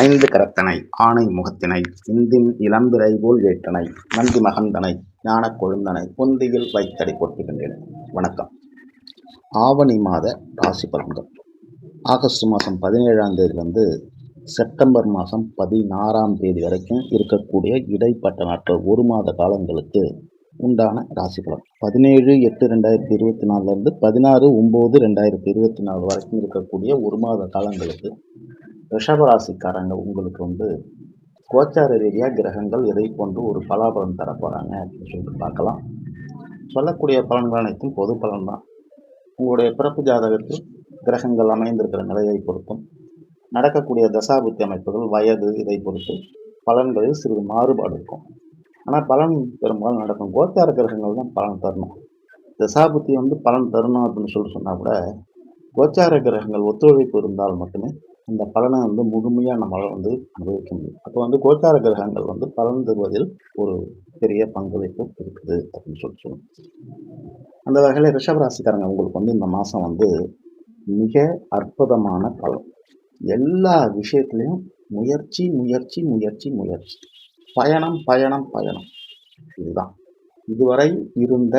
ஐந்து கரத்தனை ஆணை முகத்தினை இந்தின் இளம்பிறை போல் ஏற்றனை நந்தி மகந்தனை ஞான கொழுந்தனை பொந்தியில் வைத்தடி போட்டுகின்றேன் வணக்கம். ஆவணி மாத ராசி பலன்கள். ஆகஸ்ட் மாதம் பதினேழாம் தேதி வந்து செப்டம்பர் மாதம் பதினாறாம் தேதி வரைக்கும் இருக்கக்கூடிய இடைப்பட்ட நாட்கள் ஒரு மாத காலங்களுக்கு உண்டான ராசி பலன். பதினேழு எட்டு ரெண்டாயிரத்தி இருபத்தி நாலுலேருந்து பதினாறு ஒம்பது ரெண்டாயிரத்தி இருபத்தி நாலு வரைக்கும் இருக்கக்கூடிய ஒரு மாத காலங்களுக்கு ரிஷபராசிக்காரங்க உங்களுக்கு வந்து கோச்சார ரீதியாக கிரகங்கள் இதை போன்று ஒரு பலாபலன் தரப்போகிறாங்க அப்படின்னு சொல்லிட்டு பார்க்கலாம். சொல்லக்கூடிய பலன்கள் அனைத்தும் பொது பலன் தான் உங்களுடைய பிறப்பு ஜாதகத்தில் கிரகங்கள் அமைந்திருக்கிற நிலையை பொறுத்தும் நடக்கக்கூடிய தசாபுத்தி அமைப்புகள் வயது இதை பொறுத்து பலன்களில் சிறிது மாறுபாடு இருக்கும். ஆனால் பலன் பெரும்பாலும் நடக்கும். கோச்சார கிரகங்கள் தான் பலன் தரணும். தசாபுத்தி வந்து பலன் தரணும் அப்படின்னு சொல்லிட்டு சொன்னால் கூட கோச்சார கிரகங்கள் ஒத்துழைப்பு இருந்தால் மட்டுமே அந்த பலனை வந்து முழுமையாக நம்மளால் வந்து அனுபவிக்க முடியும். அப்போ வந்து கோச்சார கிரகங்கள் வந்து பலன் தருவதில் ஒரு பெரிய பங்களிப்பு இருக்குது அப்படின்னு சொல்லி சொல்லுவோம் அந்த வகையில் ரிஷபராசிக்காரங்க உங்களுக்கு வந்து இந்த மாதம் வந்து மிக அற்புதமான பலன். எல்லா விஷயத்துலையும் முயற்சி முயற்சி முயற்சி முயற்சி. பயணம் பயணம் பயணம். இதுதான். இதுவரை இருந்த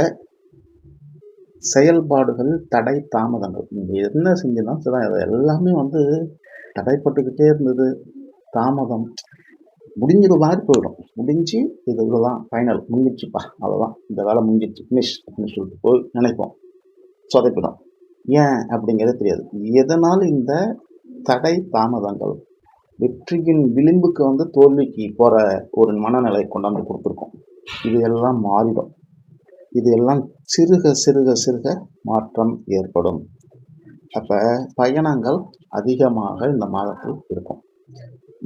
செயல்பாடுகள் தடை தாமதங்கள். நீங்கள் என்ன செஞ்சாலும் சரி அது எல்லாமே வந்து தடைப்பட்டுக்கிட்டே இருந்தது. தாமதம். முடிஞ்சது மாதிரி போயிடும். முடிஞ்சு இது இவ்வளோதான் ஃபைனல் முடிஞ்சிடுச்சுப்பா. அவ்வளோதான் இந்த வேலை முடிஞ்சிடுச்சு. ஃபினிஷ் அப்படின்னு சொல்லிட்டு போய் நினைப்போம். சொதைப்பிடும். ஏன் அப்படிங்கிறது தெரியாது. எதனால் இந்த தடை தாமதங்கள்? வெற்றியின் விளிம்புக்கு வந்து தோல்விக்கு போகிற ஒரு மனநிலை கொண்டாந்து கொடுத்துருக்கோம். இது எல்லாம் மாறிடும். இது எல்லாம் சிறுக சிறுக சிறுக மாற்றம் ஏற்படும். அப்போ பயணங்கள் அதிகமாக இந்த மாதத்தில் இருக்கும்.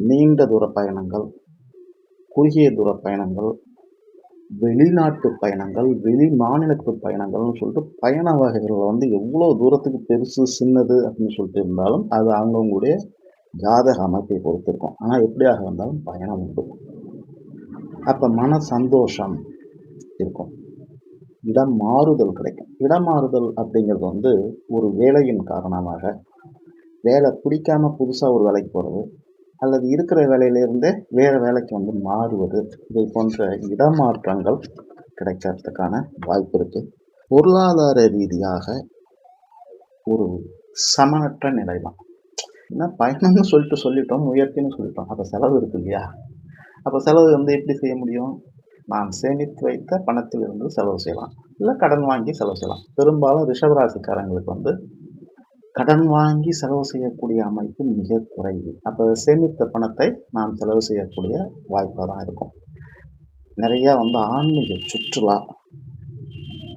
நீண்ட தூர பயணங்கள் குறுகிய தூர பயணங்கள் வெளிநாட்டு பயணங்கள் வெளி மாநிலத்து பயணங்கள்னு சொல்லிட்டு பயண வகைகளில் வந்து எவ்வளோ தூரத்துக்கு பெருசு சின்னது அப்படின்னு சொல்லிட்டு இருந்தாலும் அது அவங்கவுங்களுடைய ஜாதக அமைப்பை பொறுத்து இருக்கும். ஆனால் எப்படியாக இருந்தாலும் பயணம் உண்டு. அப்போ மன சந்தோஷம் இருக்கும். இடம் மாறுதல் கிடைக்கும். இடம் மாறுதல் அப்படிங்கிறது வந்து ஒரு வேலையின் காரணமாக வேலை பிடிக்காம புதுசாக ஒரு வேலைக்கு போகிறது அல்லது இருக்கிற வேலையிலேருந்தே வேறு வேலைக்கு வந்து மாறுவது இதை போன்ற இடமாற்றங்கள் கிடைக்கிறதுக்கான வாய்ப்பு இருக்குது பொருளாதார ரீதியாக ஒரு சமனற்ற நிலை தான். ஏன்னா பயணம்னு சொல்லிட்டு சொல்லிட்டோம் முயற்சின்னு சொல்லிட்டோம். அப்போ செலவு இருக்கு இல்லையா? அப்போ செலவு வந்து எப்படி செய்ய முடியும்? நான் சேமித்து வைத்த பணத்தில் இருந்து செலவு செய்யலாம். இல்லை கடன் வாங்கி செலவு செய்யலாம். பெரும்பாலும் ரிஷபராசிக்காரங்களுக்கு வந்து கடன் வாங்கி செலவு செய்யக்கூடிய அமைப்பு மிக குறைவு. அப்போ சேமித்த பணத்தை நாம் செலவு செய்யக்கூடிய வாய்ப்பாக தான் இருக்கும். நிறையா வந்து ஆன்மீக சுற்றுலா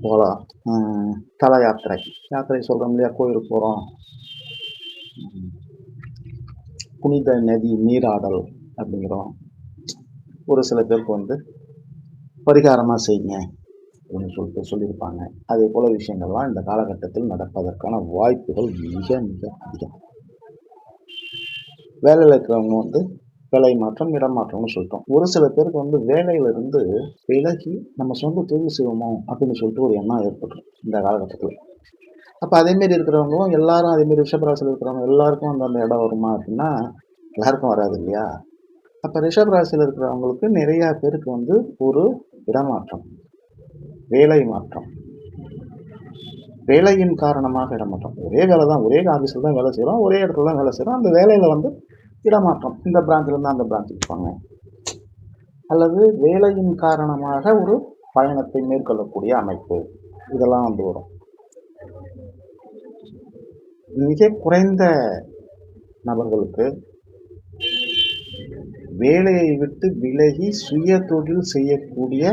போகலாம் தல யாத்திரை. யாத்திரை சொல்கிறோம் இல்லையா? கோயிலுக்கு போகிறோம் புனித நதி நீராடல் அப்படிங்கிறோம். ஒரு சில பேருக்கு வந்து பரிகாரமாக செய்யுங்க அப்படின்னு சொல்லிட்டு சொல்லியிருப்பாங்க. அதே போல் விஷயங்கள்லாம் இந்த காலகட்டத்தில் நடப்பதற்கான வாய்ப்புகள் மிக மிக அதிகம். வேலையில் இருக்கிறவங்க வந்து வேலை மாற்றம் இடமாற்றம்னு சொல்லிட்டோம். ஒரு சில பேருக்கு வந்து வேலையிலிருந்து விலகி நம்ம சொந்த தொழில் செய்வோமோ அப்படின்னு சொல்லிட்டு ஒரு எண்ணம் ஏற்பட்டுரும் இந்த காலகட்டத்தில். அப்போ அதேமாரி இருக்கிறவங்களும் எல்லாரும் அதேமாரி ரிஷபராசியில் இருக்கிறவங்க எல்லாருக்கும் அந்த அந்த இடம் வருமா அப்படின்னா எல்லாருக்கும் வராது இல்லையா? அப்போ ரிஷப் ராசியில் இருக்கிறவங்களுக்கு நிறையா பேருக்கு வந்து ஒரு இடமாற்றம் வேலை மாற்றம். வேலையின் காரணமாக இடமாற்றம். ஒரே வேலை தான் ஒரே ஆஃபீஸில் தான் வேலை செய்கிறோம் ஒரே இடத்துல தான் வேலை செய்கிறோம் அந்த வேலையில் வந்து இடமாற்றம். இந்த பிரான்ச்சிலேருந்து அந்த பிரான்ச்சுக்கு போங்க. அல்லது வேலையின் காரணமாக ஒரு பயணத்தை மேற்கொள்ளக்கூடிய அமைப்பு. இதெல்லாம் வந்து வரும். மிக குறைந்த நபர்களுக்கு வேலையை விட்டு விலகி சுய தொழில் செய்யக்கூடிய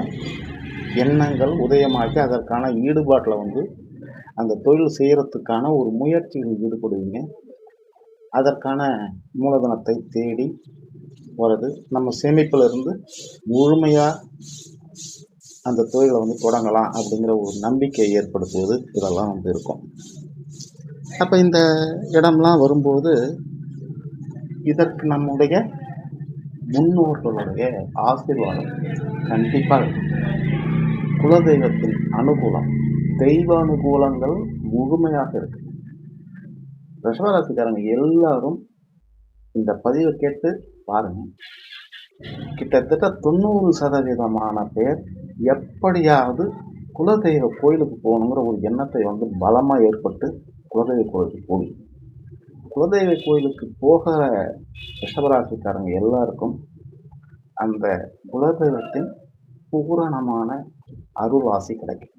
எண்ணங்கள் உதயமாகி அதற்கான ஈடுபாட்டில் வந்து அந்த தொழில் செய்கிறதுக்கான ஒரு முயற்சியில் ஈடுபடுவீங்க. அதற்கான மூலதனத்தை தேடி வர்றது. நம்ம சேமிப்பில் இருந்து முழுமையாக அந்த தொழிலை வந்து தொடங்கலாம் அப்படிங்கிற ஒரு நம்பிக்கை ஏற்படுத்துவது இதெல்லாம் வந்து இருக்கும். அப்போ இந்த இடம்லாம் வரும்போது இதற்கு நம்முடைய முன்னோர்களுடைய ஆசீர்வாதம் கண்டிப்பாக குலதெய்வத்தின் அனுகூலம் தெய்வ அனுகூலங்கள் முழுமையாக இருக்கு. ரிஷபராசிக்காரங்க எல்லாரும் இந்த பதிவை கேட்டு பாருங்க. கிட்டத்தட்ட தொண்ணூறு சதவீதமான பேர் எப்படியாவது குலதெய்வ கோயிலுக்கு போகணுங்கிற ஒரு எண்ணத்தை வந்து பலமாக ஏற்பட்டு குலதெய்வ கோயிலுக்கு போய் குலதெய்வ கோயிலுக்கு போகிற ரிஷபராசிக்காரங்க எல்லாருக்கும் அந்த குலதெய்வத்தின் பூரணமான அருள்வாசி கிடைக்கும்.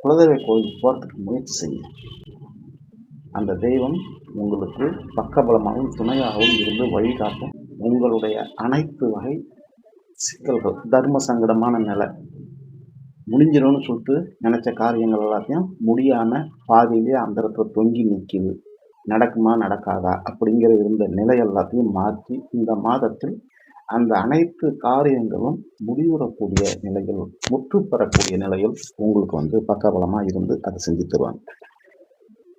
குலதெய்வ கோயிலுக்கு போகிறதுக்கு முயற்சி செய்யுங்க. அந்த தெய்வம் உங்களுக்கு பக்கபலமாகவும் துணையாகவும் இருந்து வழிகாட்டும் உங்களுடைய அனைத்து வகை சிக்கல்கள் தர்ம சங்கடமான நிலை முடிஞ்சிடும்னு சொல்லிட்டு நினச்ச காரியங்கள் எல்லாத்தையும் முடியாமல் பாதியிலே அந்த இடத்துல தொங்கி நிற்கிது நடக்குமா நடக்காதா அப்படிங்கிற இருந்த நிலை எல்லாத்தையும் மாற்றி இந்த மாதத்தில் அந்த அனைத்து காரியங்களும் முடிவுறக்கூடிய நிலையில் முற்று பெறக்கூடிய நிலையில் உங்களுக்கு வந்து பக்கபலமாக இருந்து அதை செஞ்சு தருவாங்க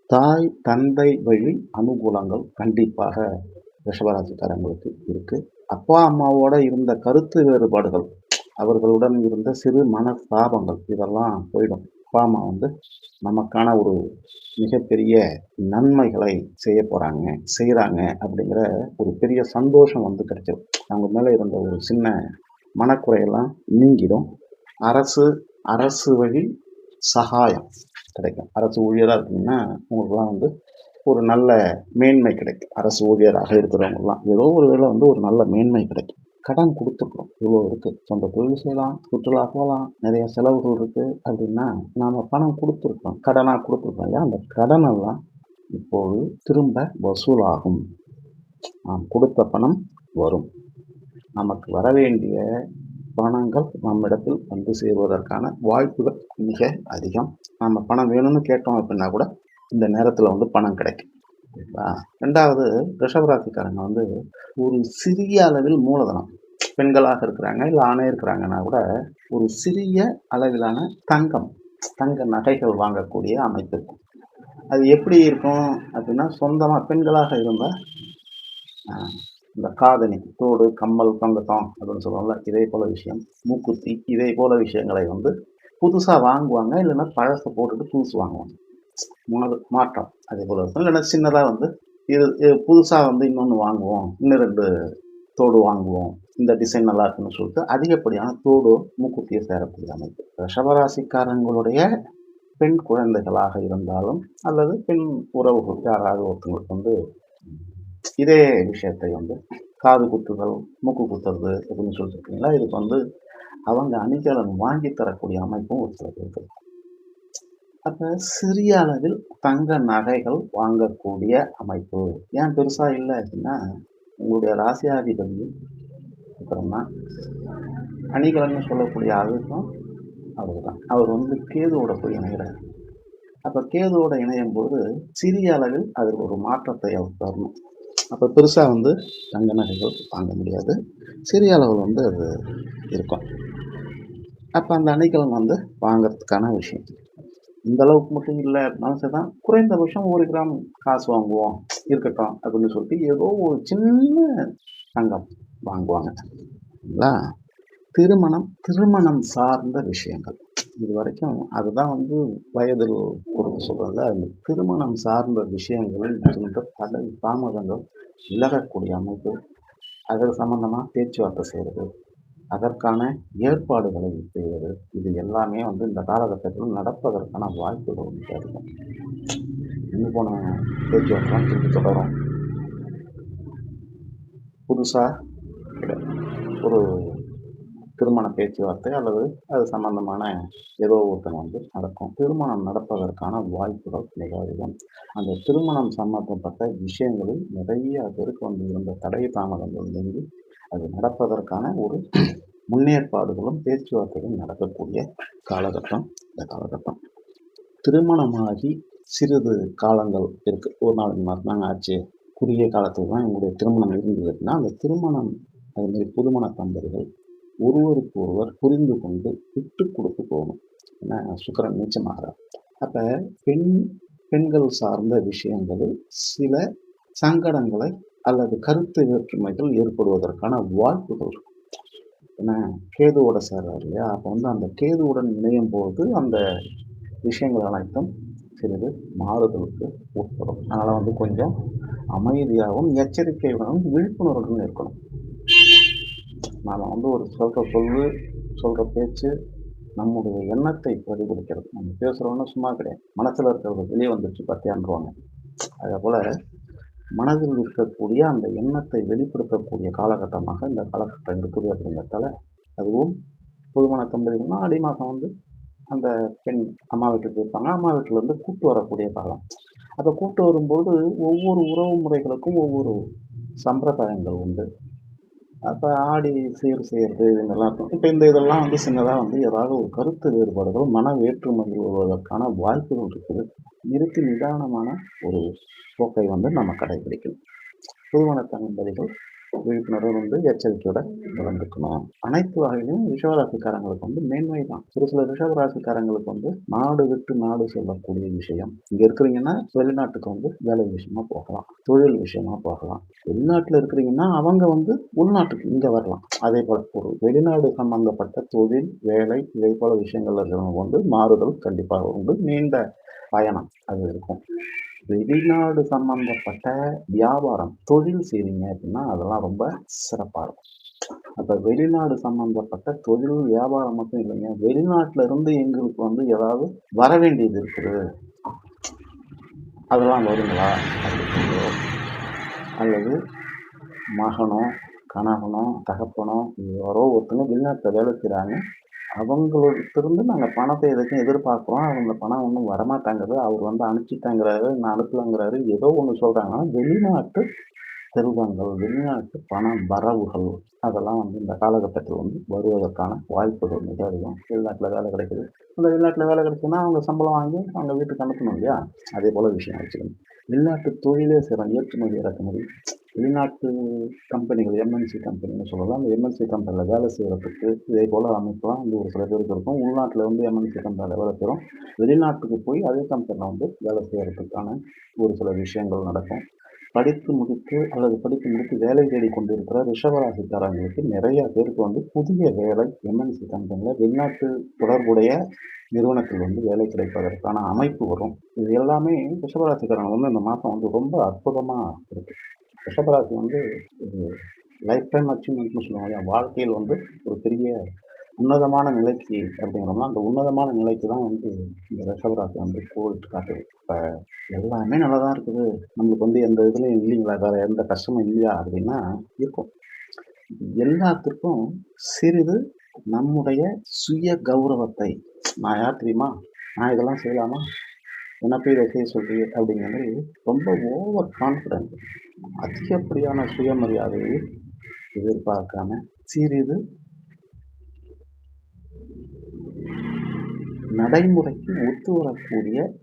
தாய் தந்தை வழி அனுகூலங்கள் கண்டிப்பாக ரிஷபராசிக்காரங்களுக்கு இருக்குது அப்பா அம்மாவோட இருந்த கருத்து வேறுபாடுகள் அவர்களுடன் இருந்த சிறு மனஸ்தாபங்கள் இதெல்லாம் போயிடும். அப்பா அம்மா வந்து நமக்கான ஒரு மிகப்பெரிய நன்மைகளை செய்ய போகிறாங்க செய்கிறாங்க அப்படிங்கிற ஒரு பெரிய சந்தோஷம் வந்து கிடைச்சிடும் அவங்க மேலே இருந்த ஒரு சின்ன மனக்குறையெல்லாம் நீங்கிடும். அரசு அரசு வழி சகாயம் கிடைக்கும். அரசு ஊழியராக இருக்கீங்கன்னா உங்களுக்குலாம் வந்து ஒரு நல்ல மேன்மை கிடைக்கும். அரசு ஊழியராக இருக்கிறவங்கலாம் ஏதோ ஒரு வேளை வந்து ஒரு நல்ல மேன்மை கிடைக்கும். கடன் கொடுத்துருக்கோம். இவ்வளோ இருக்குது சொந்த தொழில் செய்யலாம் சுற்றுலா போகலாம் நிறைய செலவுகள் இருக்குது அப்படின்னா நாம் பணம் கொடுத்துருக்கோம். கடனாக கொடுத்துருக்கோம் இல்லையா? அந்த கடனெல்லாம் இப்போது திரும்ப வசூலாகும். நாம் கொடுத்த பணம் வரும். நமக்கு வர வேண்டிய பணங்கள் நம்மிடத்தில் வந்து சேருவதற்கான வாய்ப்புகள் மிக அதிகம். நம்ம பணம் வேணும்னு கேட்டோம் அப்படின்னா கூட இந்த நேரத்தில் வந்து பணம் கிடைக்கும். சரிங்களா? ரெண்டாவது ரிஷபராசிக்காரங்க வந்து ஒரு சிறிய அளவில் மூலதனம். பெண்களாக இருக்கிறாங்க இல்லை ஆணே இருக்கிறாங்கன்னா கூட ஒரு சிறிய அளவிலான தங்கம் தங்க நகைகள் வாங்கக்கூடிய அமைப்பு இருக்கும் அது எப்படி இருக்கும் அப்படின்னா சொந்தமாக பெண்களாக இருந்தால் இந்த காதணி தோடு கம்மல் பங்கத்தம் அப்படின்னு சொல்லுவோம்ல இதே போல விஷயம். மூக்குத்தி இதே போல விஷயங்களை வந்து புதுசாக வாங்குவாங்க இல்லைன்னா பழசை போட்டுட்டு புதுசு வாங்குவாங்க. மாற்றம். அதே போல் இருக்கும் இல்லைன்னா சின்னதாக வந்து இது புதுசாக வந்து இன்னொன்று வாங்குவோம். இன்னும் ரெண்டு தோடு வாங்குவோம். இந்த டிசைன் நல்லா இருக்குன்னு சொல்லிட்டு அதிகப்படியான தோடு மூக்குத்தியை சேரக்கூடிய அமைப்பு. ரிஷபராசிக்காரங்களுடைய பெண் குழந்தைகளாக இருந்தாலும் அல்லது பெண் உறவுகள் யாராவது ஒருத்தவங்களுக்கு வந்து இதே விஷயத்தை வந்து காது குத்துதல் மூக்கு குத்துறது அப்படின்னு இருக்கீங்களா? இதுக்கு வந்து அவங்க அணிகலன் வாங்கி தரக்கூடிய அமைப்பும் ஒரு சில பேருக்கு அப்போ சிறிய அளவில் தங்க நகைகள் வாங்கக்கூடிய அமைப்பு. ஏன் பெருசாக இல்லை அப்படின்னா உங்களுடைய ராசியாதிபதி அப்புறமா அணிகலன்னு சொல்லக்கூடிய அதுக்கும் அவர் தான் அவர் வந்து கேதுவோட போய் இணைகிறார். அப்போ கேதுவோட இணையும் போது சிறிய அளவில் அதில் ஒரு மாற்றத்தை அவர் தரணும். அப்போ பெருசாக வந்து தங்க நகைகள் வாங்க முடியாது. சிறிய அளவில் வந்து அது இருக்கும். அப்போ அந்த அணிகலன் வந்து வாங்கிறதுக்கான விஷயம். இந்த அளவுக்கு மட்டும் இல்லை சரி தான். குறைந்தபட்சம் ஒரு கிராம் காசு வாங்குவோம். இருக்கட்டும் அப்படின்னு சொல்லிட்டு ஏதோ ஒரு சின்ன தங்கம் வாங்குவாங்க. சரிங்களா திருமணம் திருமணம் சார்ந்த விஷயங்கள். இது வரைக்கும் அதுதான் வந்து வயதில் பொறுத்து சொல்கிறத அந்த திருமணம் சார்ந்த விஷயங்கள் இருந்த தாமதங்கள் விலகக்கூடிய அமைப்பு. அதற்கு சம்மந்தமாக பேச்சுவார்த்தை செய்கிறது அதற்கான ஏற்பாடுகளை செய்வது இது எல்லாமே வந்து இந்த காலகட்டத்தில் நடப்பதற்கான வாய்ப்புகள் வந்து அதிகம் இன்னும் போன பேச்சுவார்த்தை திருப்பி தொடரும். புதுசாக ஒரு திருமண பேச்சுவார்த்தை அல்லது அது சம்பந்தமான ஏதோ ஒருத்தன் வந்து நடக்கும். திருமணம் நடப்பதற்கான வாய்ப்புகள் மிக அதிகம். அந்த திருமணம் சம்பந்தப்பட்ட விஷயங்களில் நிறைய பேருக்கு வந்து இருந்த தடை தாமதங்கள் நீங்கி அது நடப்பதற்கான ஒரு முன்னேற்பாடுகளும் பேச்சுவார்த்தைகளும் நடக்கக்கூடிய காலகட்டம் இந்த காலகட்டம். திருமணமாகி சிறிது காலங்கள் இருக்குது ஒரு நாளைக்கு மாதம் ஆச்சு. குறுகிய காலத்தில் தான் எங்களுடைய திருமணம் இருந்ததுன்னா அந்த திருமணம் அதுமாரி புதுமண தம்பதிகள் ஒருவருக்கு ஒருவர் புரிந்து கொண்டு விட்டு கொடுத்து போகணும். ஏன்னா சுக்கரன் நீச்சமாகிறார். அப்போ பெண் பெண்கள் சார்ந்த விஷயங்களில் சில சங்கடங்களை அல்லது கருத்து வேற்றுமைகள் ஏற்படுவதற்கான வாய்ப்புகள் இருக்கும். ஏன்னா கேதுவோட சேர்றாரு இல்லையா? அப்போ வந்து அந்த கேதுவுடன் இணையும் போது அந்த விஷயங்கள் அனைத்தும் சிறிது மாறுதலுக்கு உட்படும். அதனால் வந்து கொஞ்சம் அமைதியாகவும் எச்சரிக்கையுடனும் விழிப்புணர்வுடன் இருக்கணும். நாம் வந்து ஒரு சொல்கிற சொல்லு சொல்கிற பேச்சு நம்முடைய எண்ணத்தை பிரதிபலிக்கிறது. நம்ம பேசுகிறோன்னா சும்மா கிடையாது. மனசில் இருக்கிறது வெளியே வந்துச்சு பத்தியான்றுவாங்க. அதே போல் மனதில் இருக்கக்கூடிய அந்த எண்ணத்தை வெளிப்படுத்தக்கூடிய காலகட்டமாக இந்த காலகட்டம் இருக்குது அப்படிங்கிறதால அதுவும் புதுமண தம்பதிகள்னா ஆடி மாதம் வந்து அந்த பெண் அம்மா வீட்டுக்கு போயிருப்பாங்க அம்மா வீட்டிலேருந்து கூட்டு வரக்கூடிய காலம். அப்போ கூட்டு வரும்போது ஒவ்வொரு உறவு முறைகளுக்கும் ஒவ்வொரு சம்பிரதாயங்கள் உண்டு. அப்போ ஆடி சீர் செய்கிறது இதெல்லாம் இருக்கும். இப்போ இந்த இதெல்லாம் வந்து சின்னதாக வந்து ஏதாவது ஒரு கருத்து வேறுபாடுகள் மன வேற்றுமை வருவதற்கான வாய்ப்புகள் இருக்குது. இருக்கு நிதானமான ஒரு போக்கை வந்து நம்ம கடைபிடிக்கணும். புதுமண தம்பதிகள் விழிப்புணர்வு வந்து எச்சரிக்கையோட நடந்துக்கணும் அனைத்து வகையிலும் ரிஷவராசிக்காரங்களுக்கு வந்து மேன்மை தான். ஒரு சில ரிஷவராசிக்காரங்களுக்கு வந்து நாடு விட்டு நாடு செல்லக்கூடிய விஷயம். இங்க இருக்கிறீங்கன்னா வெளிநாட்டுக்கு வந்து வேலை விஷயமா போகலாம். தொழில் விஷயமா போகலாம். வெளிநாட்டுல இருக்கிறீங்கன்னா அவங்க வந்து உள்நாட்டுக்கு இங்க வரலாம். அதே போல ஒரு வெளிநாடு சம்பந்தப்பட்ட தொழில் வேலை இதே போல விஷயங்கள் இருக்கிறவங்க வந்து மாறுதல் கண்டிப்பாக உண்டு நீண்ட பயணம் அது இருக்கும். வெளிநாடு சம்பந்தப்பட்ட வியாபாரம் தொழில் செய்றீங்க அப்படின்னா அதெல்லாம் ரொம்ப சிறப்பாக இருக்கும். அப்போ வெளிநாடு சம்பந்தப்பட்ட தொழில் வியாபாரம் மட்டும் இல்லைங்க. வெளிநாட்டில இருந்து எங்களுக்கு வந்து ஏதாவது வர வேண்டியது இருக்குது. அதெல்லாம் வருங்களா? அப்படிங்கிறதோ அல்லது மகனோ கணவனோ தகப்பனோ யாரோ ஒருத்தங்க வெளிநாட்டில் வேலை செய்கிறாங்க அவங்கள்ட்டிருந்து நாங்கள் பணத்தை எதுக்கும் எதிர்பார்க்குறோம். அவங்க பணம் ஒன்றும் வரமாட்டாங்குது அவர் வந்து அனுப்பிச்சிட்டாங்கிறாரு நான் அனுப்பலங்கிறாரு. ஏதோ ஒன்று சொல்கிறாங்கன்னா வெளிநாட்டு செல்வங்கள் வெளிநாட்டு பண வரவுகள் அதெல்லாம் வந்து இந்த காலகட்டத்தில் வந்து வருவதற்கான வாய்ப்புகள் மிக அதிகம். வெளிநாட்டில் வேலை கிடைக்குது. அந்த வெளிநாட்டில் வேலை கிடைச்சுன்னா அவங்க சம்பளம் வாங்கி அவங்க வீட்டுக்கு அனுப்பணும் இல்லையா? அதே போல் விஷயம் வச்சுக்கணும் வெளிநாட்டு தொழிலே சிறந்த ஏற்றுமதி இறக்குமதி வெளிநாட்டு கம்பெனிகள் எம்என்சி கம்பெனின்னு சொல்லலாம். அந்த எம்என்சி கம்பெனியில் வேலை செய்கிறதுக்கு இதே போல் அமைப்புலாம் வந்து ஒரு சில பேருக்கு இருக்கும். உள்நாட்டில் வந்து எம்என்சி கம்பெனியில் வேலை செய்கிறோம் வெளிநாட்டுக்கு போய் அதே கம்பெனியில் வந்து வேலை செய்கிறதுக்கான ஒரு சில விஷயங்கள் நடக்கும். படித்து முடித்து அல்லது படித்து முடித்து வேலை தேடி கொண்டிருக்கிற ரிஷபராசிக்காரங்களுக்கு நிறைய பேருக்கு வந்து புதிய வேலை எம்என்சி கம்பெனியில் வெளிநாட்டு தொடர்புடைய நிறுவனத்தில் வந்து வேலை கிடைப்பதற்கான அமைப்பு வரும். இது எல்லாமே ரிஷபராசிக்காரங்க வந்து இந்த மாதம் வந்து ரொம்ப அற்புதமாக இருக்குது ரிஷபராசி வந்து ஒரு லைஃப் டைம் அச்சீவ்மெண்ட்னு சொல்லுவாங்க வாழ்க்கையில் வந்து ஒரு பெரிய உன்னதமான நிலைக்கு அப்படிங்கிறோம்னா அந்த உன்னதமான நிலைக்கு தான் வந்து இந்த ரிஷபராசி வந்து கோவிட் காட்டுது இப்போ எல்லாமே நல்லா தான் இருக்குது. நம்மளுக்கு வந்து எந்த இதுலையும் இல்லைங்களா? வேறு எந்த கஷ்டமும் இல்லையா? அப்படின்னா இருக்கும். எல்லாத்துக்கும் சிறிது நம்முடைய சுய கௌரவத்தை நான் யார் தெரியுமா? நான் இதெல்லாம் செய்யலாமா? என்ன போய் இதை செய்ய சொல்றீங்க? அப்படிங்கிற மாதிரி ரொம்ப ஓவர் கான்ஃபிடென்ட் அதிகப்படியான சுயமரியாதையை எதிர்பார்க்காம சிறிது நடைமுறைக்கு ஒத்து வரக்கூடிய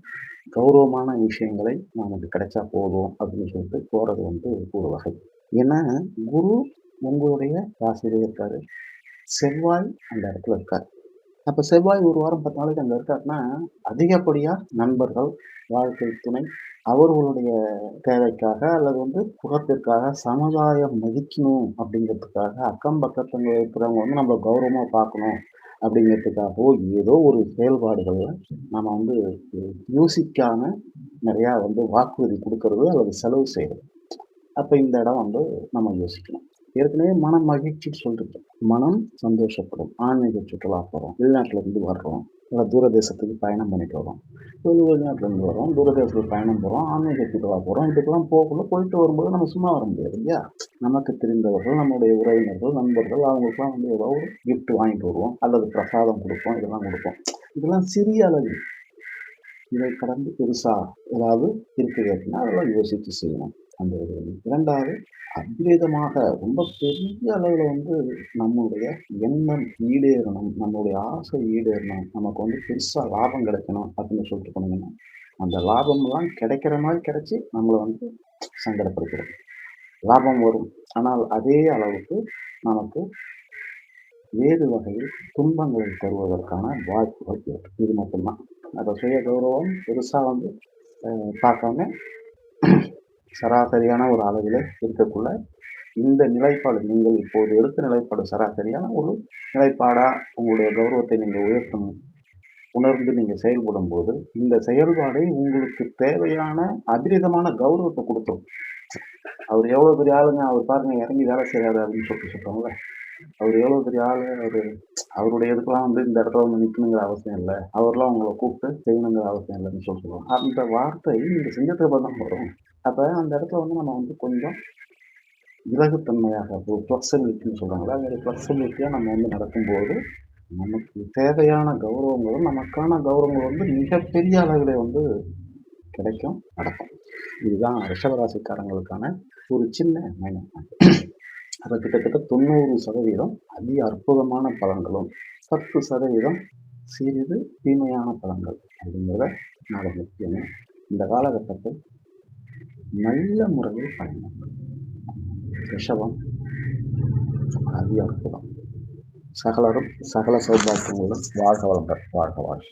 கௌரவமான விஷயங்களை நமக்கு கிடைச்சா போதும் அப்படின்னு சொல்லிட்டு போகிறது வந்து ஒரு வகை. ஏன்னா குரு உங்களுடைய ராசியிலே இருக்காரு. செவ்வாய் அந்த இடத்துல இருக்கார். அப்போ செவ்வாய் ஒரு வாரம் பத்து நாளைக்கு அங்கே இருக்காருன்னா அதிகப்படியாக நண்பர்கள் வாழ்க்கை துணை அவர்களுடைய தேவைக்காக அல்லது வந்து புறத்திற்காக சமுதாயம் மதிக்கணும் அப்படிங்கிறதுக்காக அக்கம் பக்கத்தில் இருக்கிறவங்க வந்து நம்ம கௌரவமாக பார்க்கணும் அப்படிங்கிறதுக்காகவோ ஏதோ ஒரு செயல்பாடுகளில் நம்ம வந்து யோசிக்காம நிறையா வந்து வாக்குறுதி கொடுக்கறது அல்லது செலவு செய்கிறது அப்போ இந்த இடம் வந்து நம்ம யோசிக்கணும். ஏற்கனவே மன மகிழ்ச்சி சொல்லிட்டு மனம் சந்தோஷப்படும். ஆன்மீக சுற்றுலா போகிறோம் வெளிநாட்டுல இருந்து வர்றோம். இல்லை தூரதேசத்துக்கு பயணம் பண்ணிட்டு வரோம். வெளி வெளிநாட்டிலேருந்து வரோம். தூரதேசத்துக்கு பயணம் போகிறோம் ஆன்மீக சுற்றுலா போகிறோம் இதுக்கெல்லாம் போகக்குள்ள போயிட்டு வரும்போது நம்ம சும்மா வர முடியாது இல்லையா? நமக்கு தெரிந்தவர்கள் நம்மளுடைய உறவினர்கள் நண்பர்கள் அவங்களுக்குலாம் வந்து ஏதோ ஒரு கிஃப்ட் வாங்கிட்டு வருவோம். அல்லது பிரசாதம் கொடுப்போம். இதெல்லாம் கொடுப்போம். இதெல்லாம் சிறிய அளவு இதை கடந்து பெருசாக ஏதாவது இருக்குது அப்படின்னா அதெல்லாம் யோசித்து செய்யணும். அந்த இரண்டாவது அத்வைதமாக ரொம்ப பெரிய அளவில் வந்து நம்மளுடைய எண்ணம் ஈடேறணும் நம்மளுடைய ஆசை ஈடேறணும் நமக்கு வந்து பெருசாக லாபம் கிடைக்கணும் அப்படின்னு சொல்லிட்டு போனீங்கன்னா அந்த லாபம்லாம் கிடைக்கிற மாதிரி கிடைச்சி நம்மளை வந்து சங்கடப்படுத்துறது. லாபம் வரும். ஆனால் அதே அளவுக்கு நமக்கு வேறு வகையில் துன்பங்களை தருவதற்கான வாய்ப்புகள் இருக்கு. இது மட்டும்தான். அதை சுய கௌரவம் பெருசாக வந்து பார்க்காம சராசரியான ஒரு அளவில் இருக்கக்குள்ள இந்த நிலைப்பாடு நீங்கள் இப்போது எடுத்த நிலைப்பாடு சராசரியான ஒரு நிலைப்பாடாக உங்களுடைய கௌரவத்தை நீங்கள் உயர்த்தணும் உணர்ந்து நீங்கள் செயல்படும் போது இந்த செயல்பாடை உங்களுக்கு தேவையான அபிரிதமான கௌரவத்தை கொடுத்துரும். அவர் எவ்வளோ பெரிய ஆளுங்க அவர் பாருங்க இறங்கி வேலை செய்கிறாரு அப்படின்னு சொல்லிட்டு சொல்கிறாங்களே அவர் எவ்வளோ பெரிய ஆள் அவர் அவருடைய இதுக்கெல்லாம் வந்து இந்த இடத்துல வந்து நிற்கணுங்கிற அவசியம் இல்லை. அவர்லாம் உங்களை கூப்பிட்டு செய்யணுங்கிற அவசியம் இல்லைன்னு சொல்லி சொல்லுவாங்க அந்த வார்த்தை நீங்கள் செஞ்சதுக்கு தான் போகிறோம் அப்போ அந்த இடத்துல வந்து நம்ம வந்து கொஞ்சம் இலகுத்தன்மையாக ஒரு ஃப்ளெக்சிபிலிட்டின்னு சொல்கிறாங்களா அந்த ஃப்ளெக்சிபிலிட்டியாக நம்ம வந்து நடக்கும்போது நமக்கு தேவையான கௌரவங்களும் நமக்கான கௌரவங்கள் வந்து மிகப்பெரிய அளவில் வந்து கிடைக்கும் நடக்கும். இதுதான் ரிஷபராசிக்காரங்களுக்கான ஒரு சின்ன மைனஸ் பாயிண்ட். அது கிட்டத்தட்ட தொண்ணூறு சதவீதம் அதி அற்புதமான பலன்களும் பத்து சதவீதம் சிறிது தீமையான பலன்கள் அப்படிங்கிறத நாளை முக்கியம் இந்த காலகட்டத்தில் நல்ல முறையில் பயணம் ரிஷபம் அதி அற்புதம். சகலரும் சகல சௌபாக்கியங்களுடன் வாழ்க வளங்கள் வாழ்க வாழ்க